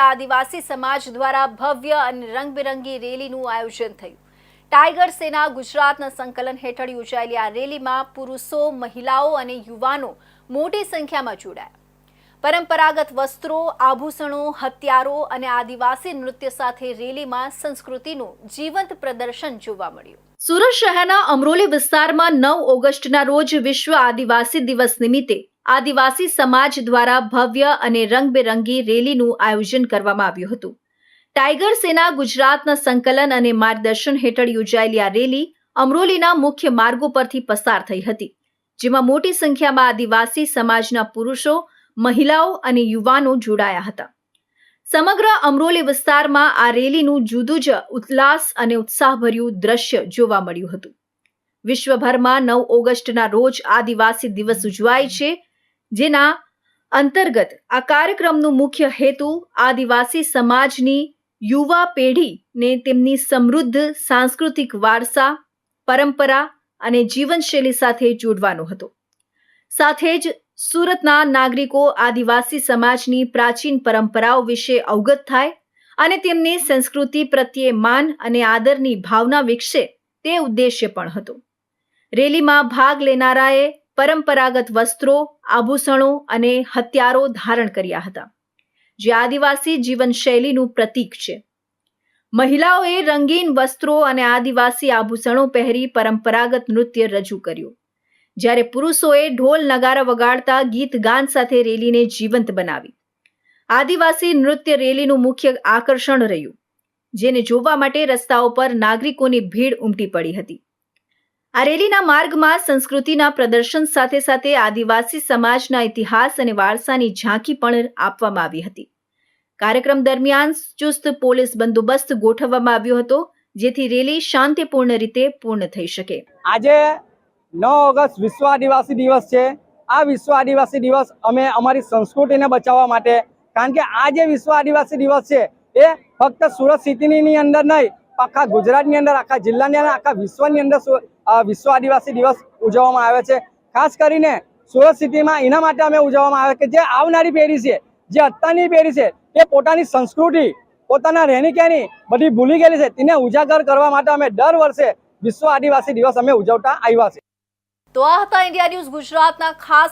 આદિવાસી સમાજ દ્વારા ભવ્ય અને રંગબેરંગી રેલીનું આયોજન થયું. ટાઈગર સેના ગુજરાતના સંકલન હેઠળ યોજાયેલી આ રેલીમાં પુરુષો, મહિલાઓ અને યુવાનો મોટી સંખ્યામાં જોડાયા. પરંપરાગત વસ્ત્રો, આભૂષણો, હથિયારો અને આદિવાસી નૃત્ય સાથે રેલીમાં સંસ્કૃતિનું જીવંત પ્રદર્શન જોવા મળ્યું. સુરત શહેરના અમરોલી વિસ્તારમાં નવ ઓગસ્ટના રોજ વિશ્વ આદિવાસી દિવસ નિમિત્તે આદિવાસી સમાજ દ્વારા ભવ્ય અને રંગબેરંગી રેલીનું આયોજન કરવામાં આવ્યું હતું. ટાઈગર સેના ગુજરાતના સંકલન અને માર્ગદર્શન હેઠળ યોજાયેલી આ રેલી અમરોલીના મુખ્ય માર્ગો પરથી પસાર થઈ હતી, જેમાં મોટી સંખ્યામાં આદિવાસી સમાજના પુરુષો, મહિલાઓ અને યુવાનો જોડાયા હતા. સમગ્ર અમરોલી વિસ્તારમાં આ રેલીનું જુદું જ ઉલ્લાસ અને ઉત્સાહભર્યું દ્રશ્ય જોવા મળ્યું હતું. વિશ્વભરમાં નવ ઓગસ્ટના રોજ આદિવાસી દિવસ ઉજવાય છે જેના અંતર્ગત આ કાર્યક્રમનું મુખ્ય હેતુ આદિવાસી સમાજની યુવા પેઢીને તેમની સમૃદ્ધ સાંસ્કૃતિક વારસા, પરંપરા અને જીવનશૈલી સાથે જોડવાનો હતો. સાથે જ સુરતના નાગરિકો આદિવાસી સમાજની પ્રાચીન પરંપરાઓ વિશે અવગત થાય અને તેમની સંસ્કૃતિ પ્રત્યે માન અને આદરની ભાવના વિકસે તે ઉદ્દેશ્ય પણ હતો. રેલીમાં ભાગ લેનારાએ પરંપરાગત વસ્ત્રો, આભૂષણો અને હથિયારો ધારણ કર્યા હતા, જે આદિવાસી જીવનશૈલીનું પ્રતીક છે. મહિલાઓએ રંગીન વસ્ત્રો અને આદિવાસી આભૂષણો પહેરી પરંપરાગત નૃત્ય રજૂ કર્યું, જ્યારે પુરુષોએ ઢોલ નગારા વગાડતા ગીત ગાન સાથે રેલીને જીવંત બનાવી. આદિવાસી નૃત્ય રેલીનું મુખ્ય આકર્ષણ રહ્યું, જેને જોવા માટે રસ્તાઓ પર નાગરિકોની ભીડ ઉમટી પડી હતી. આ રેલીના માર્ગમાં સંસ્કૃતિના પ્રદર્શન સાથે સાથે આદિવાસી સમાજના ઇતિહાસ અને વારસાની ઝાંખી પણ આપવામાં આવી હતી. કાર્યક્રમ દરમિયાન ચુસ્ત પોલીસ બંદોબસ્ત ગોઠવવામાં આવ્યો હતો, જેથી રેલી શાંતિપૂર્ણ રીતે પૂર્ણ થઈ શકે. આજે નવ ઓગસ્ટ વિશ્વ આદિવાસી દિવસ છે. આ વિશ્વ આદિવાસી દિવસ અમે અમારી સંસ્કૃતિને બચાવવા માટે, કારણ કે આ જે વિશ્વ આદિવાસી દિવસ છે, એ ફક્ત સુરત સિટીની અંદર નહીં આખા ગુજરાતની અંદર, આખા જિલ્લાની અંદર આખા વિશ્વની અંદર વિશ્વ આદિવાસી દિવસ ઉજવવામાં આવે છે. ખાસ કરીને સુરત સિટીમાં એના માટે અમે ઉજવવામાં આવે કે જે આવનારી પેઢી છે, જે અત્યારની પેઢી છે એ પોતાની સંસ્કૃતિ, પોતાના રહેણી કહેણી બધી ભૂલી ગયેલી છે. તેને ઉજાગર કરવા માટે અમે દર વર્ષે વિશ્વ આદિવાસી દિવસ અમે ઉજવતા આવ્યા છે. તો આ હતા ઇન્ડિયા ન્યૂઝ ગુજરાતના ખાસ